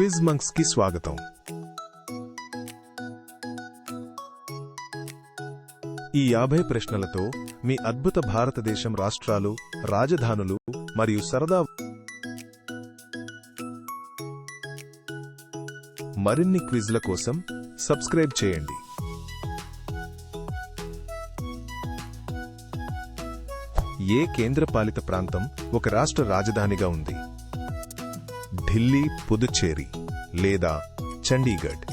Quiz మంక్స్కి స్వాగతం. ఈ యాభై ప్రశ్నలతో మీ అద్భుత భారతదేశం రాష్ట్రాలు రాజధానులు మరియు సరదా మరిన్ని క్విజ్ల కోసం సబ్స్క్రైబ్ చేయండి. ఏ కేంద్రపాలిత ప్రాంతం ఒక రాష్ట్ర రాజధానిగా ఉంది? ఢిల్లీ పుదుచ్చేరి లేదా చండీగఢ్.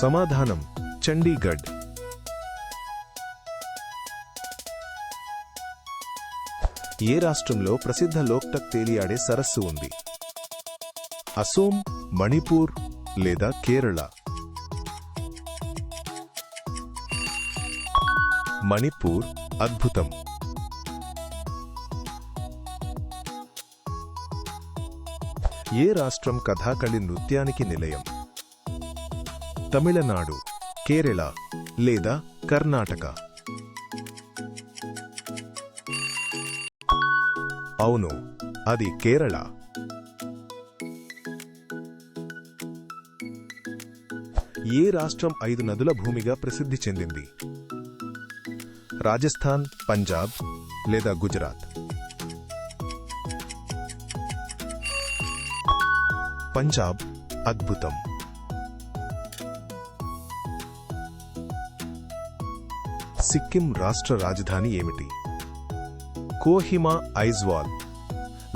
సమాధానం చండీగఢ్. ఏ రాష్ట్రంలో ప్రసిద్ధ లోక్టక్ తేలియాడే సరస్సు ఉంది? అసోం మణిపూర్ లేదా కేరళ? మణిపూర్ అద్భుతం. ఏ రాష్ట్రం కథాకళి నృత్యానికి నిలయం? తమిళనాడు కేరళ లేదా కర్ణాటక? అవును అది కేరళ. ఏ రాష్ట్రం ఐదు నదుల భూమిగా ప్రసిద్ధి చెందింది? రాజస్థాన్ పంజాబ్ లేదా గుజరాత్? పంజాబ్ అద్భుతం. సిక్కిం రాష్ట్ర రాజధాని ఏమిటి? కోహిమా ఐజ్వాల్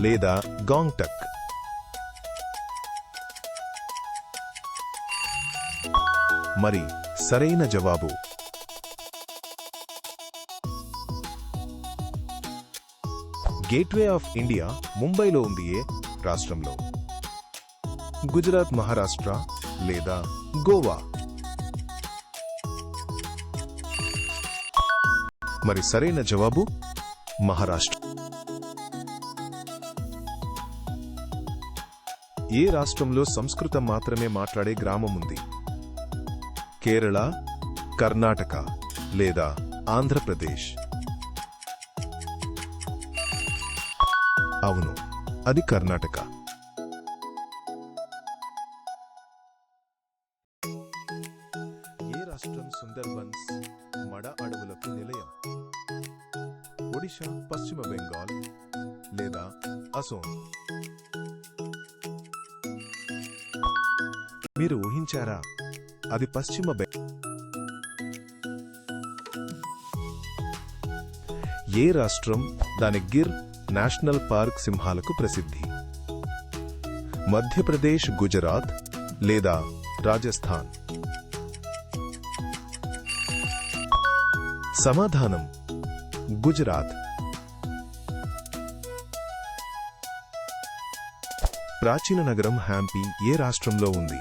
లేదా గాంగ్టక్. మరి సరైన జవాబు. గేట్వే ఆఫ్ ఇండియా ముంబైలో ఉంది ఏ రాష్ట్రంలో. గుజరాత్ మహారాష్ట్ర లేదా గోవా? మరి సరైన జవాబు మహారాష్ట్ర. ఏ రాష్ట్రంలో సంస్కృతం మాత్రమే మాట్లాడే గ్రామం ఉంది? కేరళ కర్ణాటక లేదా ఆంధ్రప్రదేశ్? అవును అది కర్ణాటక. మీరు ఊహించారా? అది పశ్చిమ బె ఏ రాష్ట్రం దాని గిర్ నేషనల్ పార్క్ సింహాలకు ప్రసిద్ధి? మధ్యప్రదేశ్ గుజరాత్ లేదా రాజస్థాన్? సమాధానం. గుజరాత్. ప్రాచీన నగరం హ్యాంపీ ఏ రాష్ట్రంలో ఉంది?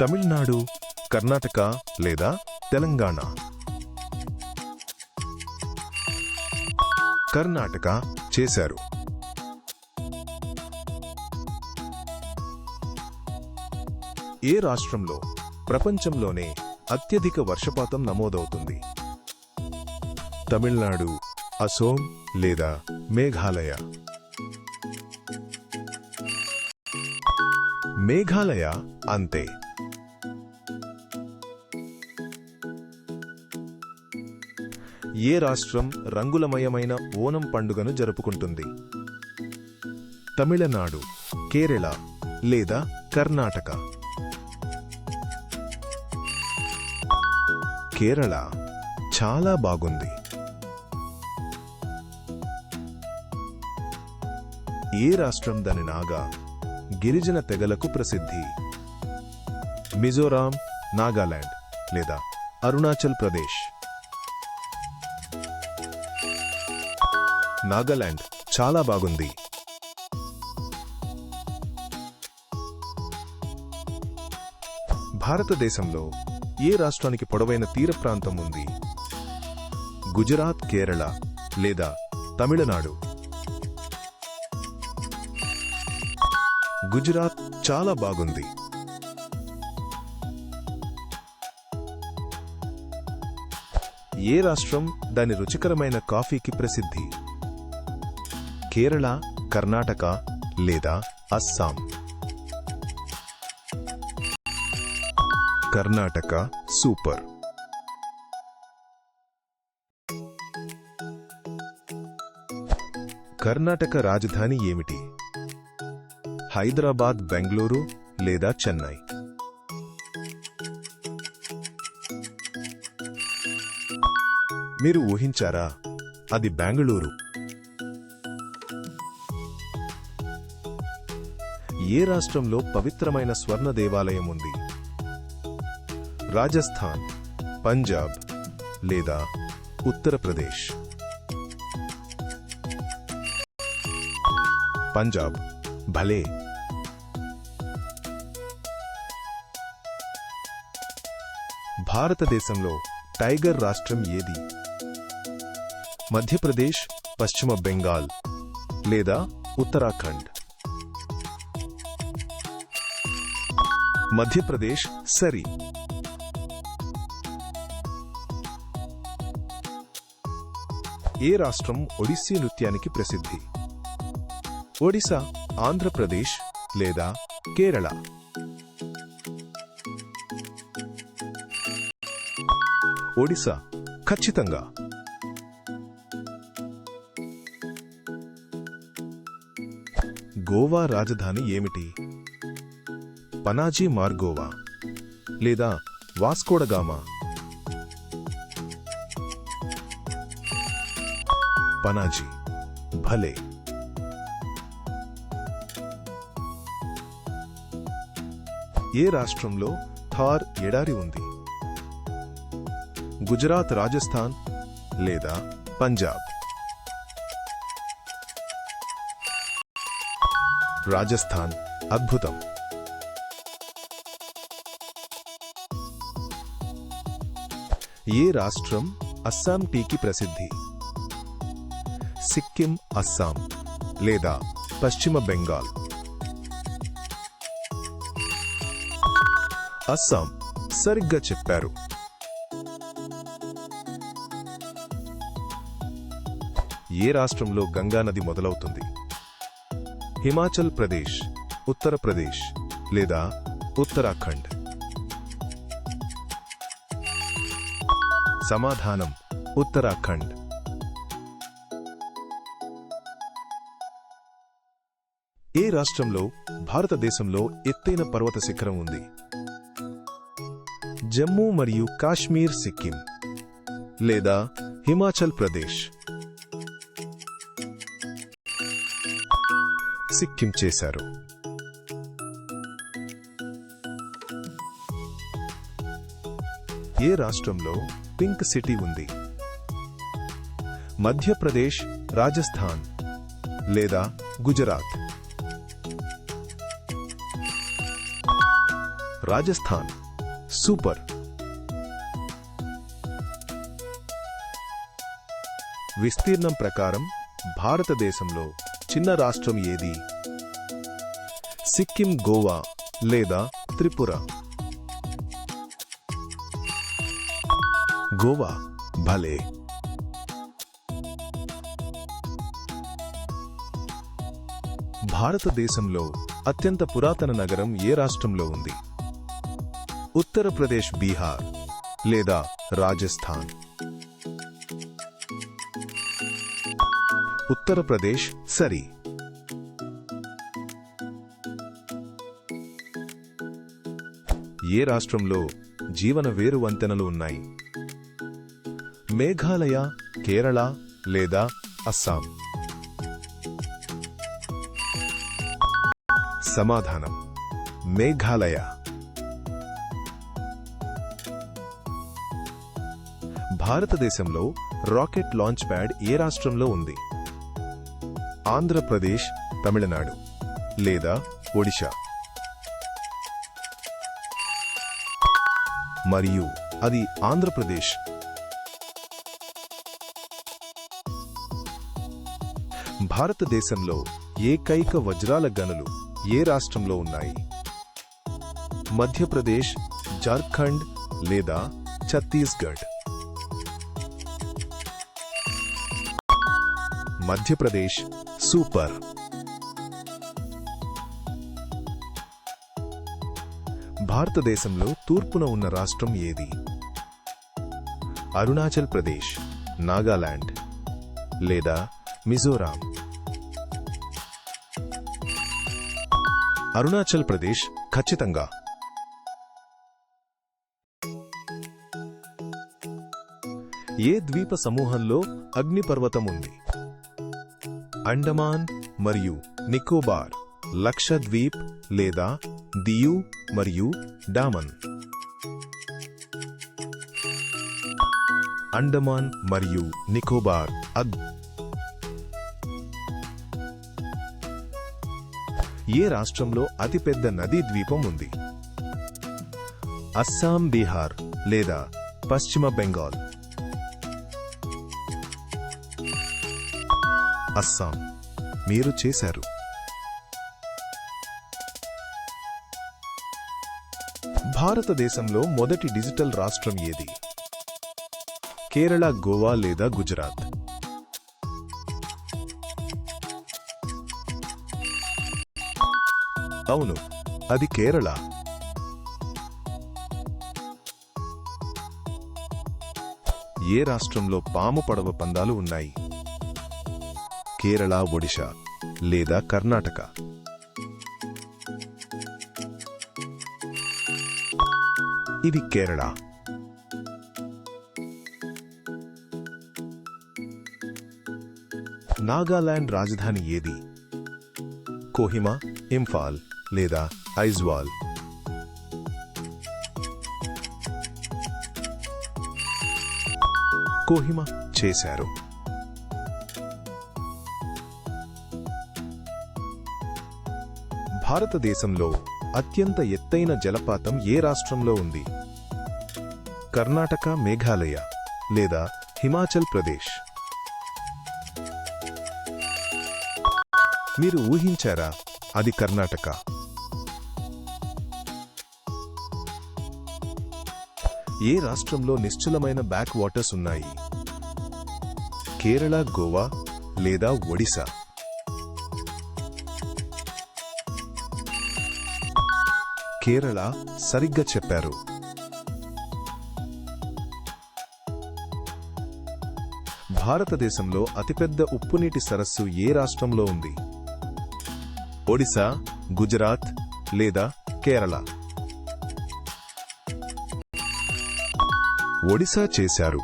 తమిళనాడు కర్ణాటక లేదా తెలంగాణ? కర్ణాటక చేశారు. ఏ రాష్ట్రంలో? ప్రపంచంలోనే అత్యధిక వర్షపాతం నమోదవుతుంది. తమిళనాడు అసోం లేదా మేఘాలయ? మేఘాలయ అంతే. ఏ రాష్ట్రం రంగులమయమైన ఓనం పండుగను జరుపుకుంటుంది? తమిళనాడు కేరళ లేదా కర్ణాటక? కేరళ చాలా బాగుంది. ఏ రాష్ట్రం దాని నాగా గిరిజన తెగలకు ప్రసిద్ధి. మిజోరాం నాగాలాండ్ లేదా అరుణాచల్ ప్రదేశ్. నాగాలాండ్ చాలా బాగుంది. భారతదేశంలో ఏ రాష్ట్రానికి పొడవైన తీర ప్రాంతం ఉంది? గుజరాత్ కేరళ లేదా తమిళనాడు? గుజరాత్ చాలా బాగుంది. ఏ రాష్ట్రం దాని రుచికరమైన కాఫీకి ప్రసిద్ధి? కేరళ కర్ణాటక లేదా అస్సాం? కర్ణాటక సూపర్. కర్ణాటక రాజధాని ఏమిటి? హైదరాబాద్ బెంగళూరు లేదా చెన్నై? మీరు ఊహించారా? అది బెంగళూరు. ఏ రాష్ట్రంలో పవిత్రమైన స్వర్ణ దేవాలయం ఉంది? రాజస్థాన్ పంజాబ్ లేదా ఉత్తరప్రదేశ్ పంజాబ్. భలే! భారతదేశంలో టైగర్ రాష్ట్రం ఏది? మధ్యప్రదేశ్ పశ్చిమ బెంగాల్ లేదా ఉత్తరాఖండ్? మధ్యప్రదేశ్ సరి. ఏ రాష్ట్రం ఒడిస్సీ నృత్యానికి ప్రసిద్ధి? ఒడిశా ఆంధ్రప్రదేశ్ లేదా కేరళ? ఒడిశా. ఖచ్చితంగా. గోవా రాజధాని ఏమిటి? పనాజీ మార్గోవా లేదా వాస్కోడగామా పనాజీ. భలే. ఏ రాష్ట్రంలో థార్ ఎడారి ఉంది? గుజరాత్ రాజస్థాన్ లేదా పంజాబ్? రాజస్థాన్. అద్భుతం. ఏ రాష్ట్రం అస్సాం టీకి ప్రసిద్ధి? సిక్కిం అస్సాం లేదా పశ్చిమ బెంగాల్? అస్సాం. సరిగ్గా చెప్పారు. ఏ రాష్ట్రంలో గంగానది మొదలవుతుంది? హిమాచల్ ప్రదేశ్ ఉత్తరప్రదేశ్ లేదా ఉత్తరాఖండ్? సమాధానం ఉత్తరాఖండ్. ఏ రాష్ట్రంలో భారతదేశంలో ఎత్తైన పర్వత శిఖరం ఉంది? జమ్మూ మరియు కాశ్మీర్ సిక్కిం లేదా హిమాచల్ ప్రదేశ్? సిక్కిం చేశారు. ఏ రాష్ట్రంలో పింక్ సిటీ ఉంది? మధ్యప్రదేశ్ రాజస్థాన్ లేదా గుజరాత్? రాజస్థాన్ సూపర్. విస్తీర్ణం ప్రకారం భారతదేశంలో చిన్న రాష్ట్రం ఏది? సిక్కిం గోవా లేదా త్రిపుర? గోవా భలే. భారతదేశంలో అత్యంత పురాతన నగరం ఏ రాష్ట్రంలో ఉంది? ఉత్తరప్రదేశ్ బీహార్ లేదా రాజస్థాన్? ఉత్తరప్రదేశ్ సరి. ఏ రాష్ట్రంలో జీవన వేరు వంతెనలు ఉన్నాయి? మేఘాలయ కేరళ లేదా అస్సాం? సమాధానం. మేఘాలయ. భారతదేశంలో రాకెట్ లాంచ్ ప్యాడ్ ఏ రాష్ట్రంలో ఉంది? ఆంధ్రప్రదేశ్ తమిళనాడు లేదా ఒడిషా మరియు అది ఆంధ్రప్రదేశ్. భారతదేశంలో ఏకైక వజ్రాల గనులు ఏ రాష్ట్రంలో ఉన్నాయి? మధ్యప్రదేశ్ జార్ఖండ్ లేదా ఛత్తీస్గఢ్? మధ్యప్రదేశ్ సూపర్. భారతదేశంలో తూర్పున ఉన్న రాష్ట్రం ఏది? అరుణాచల్ ప్రదేశ్ నాగాలాండ్ లేదా మిజోరాం? అరుణాచల్ ప్రదేశ్ ఖచ్చితంగా. ఏ ద్వీప సమూహంలో అగ్నిపర్వతం ఉంది? అండమాన్ మరియు నికోబార్ లక్షద్వీప్ లేదా దియు మరియు డామన్. అండమాన్ మరియు నికోబార్ అద్ ఏ రాష్ట్రంలో అతిపెద్ద నదీ ద్వీపం ఉంది? అస్సాం బీహార్ లేదా పశ్చిమ బెంగాల్. అస్సాం. మీరు చేశారు. భారతదేశంలో మొదటి డిజిటల్ రాష్ట్రం ఏది? కేరళ గోవా లేదా గుజరాత్? అవును అది కేరళ. ఏ రాష్ట్రంలో పాము పడవ పందాలు ఉన్నాయి? కేరళ ఒడిషా లేదా కర్ణాటక. ఇది కేరళ. నాగాలాండ్ రాజధాని ఏది? కోహిమా ఇంఫాల్ లేదా ఐజ్వాల్? కోహిమా చేశారు. భారతదేశంలో అత్యంత ఎత్తైన జలపాతం ఏ రాష్ట్రంలో ఉంది? కర్ణాటక మేఘాలయ లేదా హిమాచల్ ప్రదేశ్? మీరు ఊహించారా అది కర్ణాటక? ఏ రాష్ట్రంలో నిశ్చలమైన బ్యాక్ వాటర్స్ ఉన్నాయి? కేరళ గోవా లేదా ఒడిశా? కేరళ సరిగ్గా చెప్పారు. భారతదేశంలో అతిపెద్ద ఉప్పునీటి సరస్సు ఏ రాష్ట్రంలో ఉంది? ఒడిశా గుజరాత్ లేదా కేరళ? ఒడిశా చేశారు.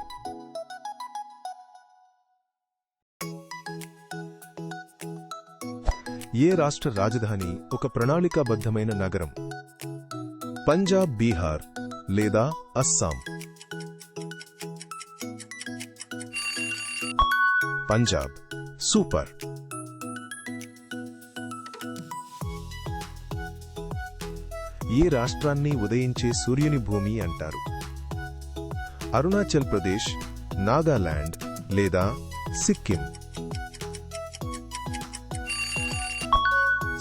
ఏ రాష్ట్ర రాజధాని ఒక ప్రణాళికాబద్ధమైన నగరం? పంజాబ్ బీహార్ లేదా అస్సాం. పంజాబ్ సూపర్. ఏ రాష్ట్రాన్ని ఉదయించే సూర్యుని భూమి అంటారు. అరుణాచల్ ప్రదేశ్ నాగాలాండ్ లేదా సిక్కిం.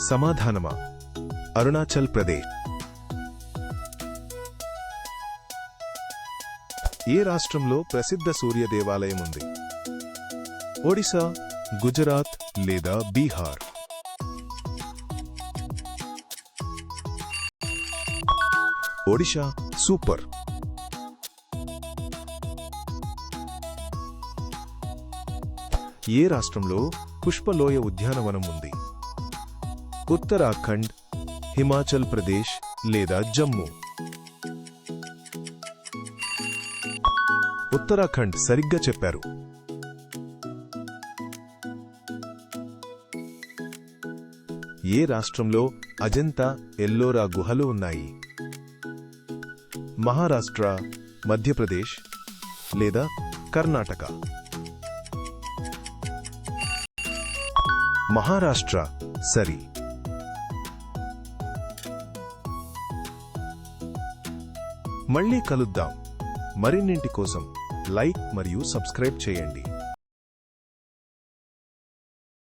సమాధానమా? అరుణాచల్ ప్రదేశ్. ఏ రాష్ట్రంలో ప్రసిద్ధ సూర్య దేవాలయం ఉంది? ఒడిశా గుజరాత్ లేదా బీహార్? ఒడిషా సూపర్. ఏ రాష్ట్రంలో పుష్పలోయ ఉద్యానవనం ఉంది? ఉత్తరాఖండ్ హిమాచల్ ప్రదేశ్ లేదా జమ్మూ? ఉత్తరాఖండ్ సరిగ్గా చెప్పారు. ఏ రాష్ట్రంలో అజంతా ఎల్లోరా గుహలు ఉన్నాయి? మహారాష్ట్ర మధ్యప్రదేశ్ లేదా కర్ణాటక? మహారాష్ట్ర సరి. మళ్ళీ కలుద్దాం మరిన్నింటి కోసం. లైక్ మరియు సబ్స్క్రైబ్ చేయండి.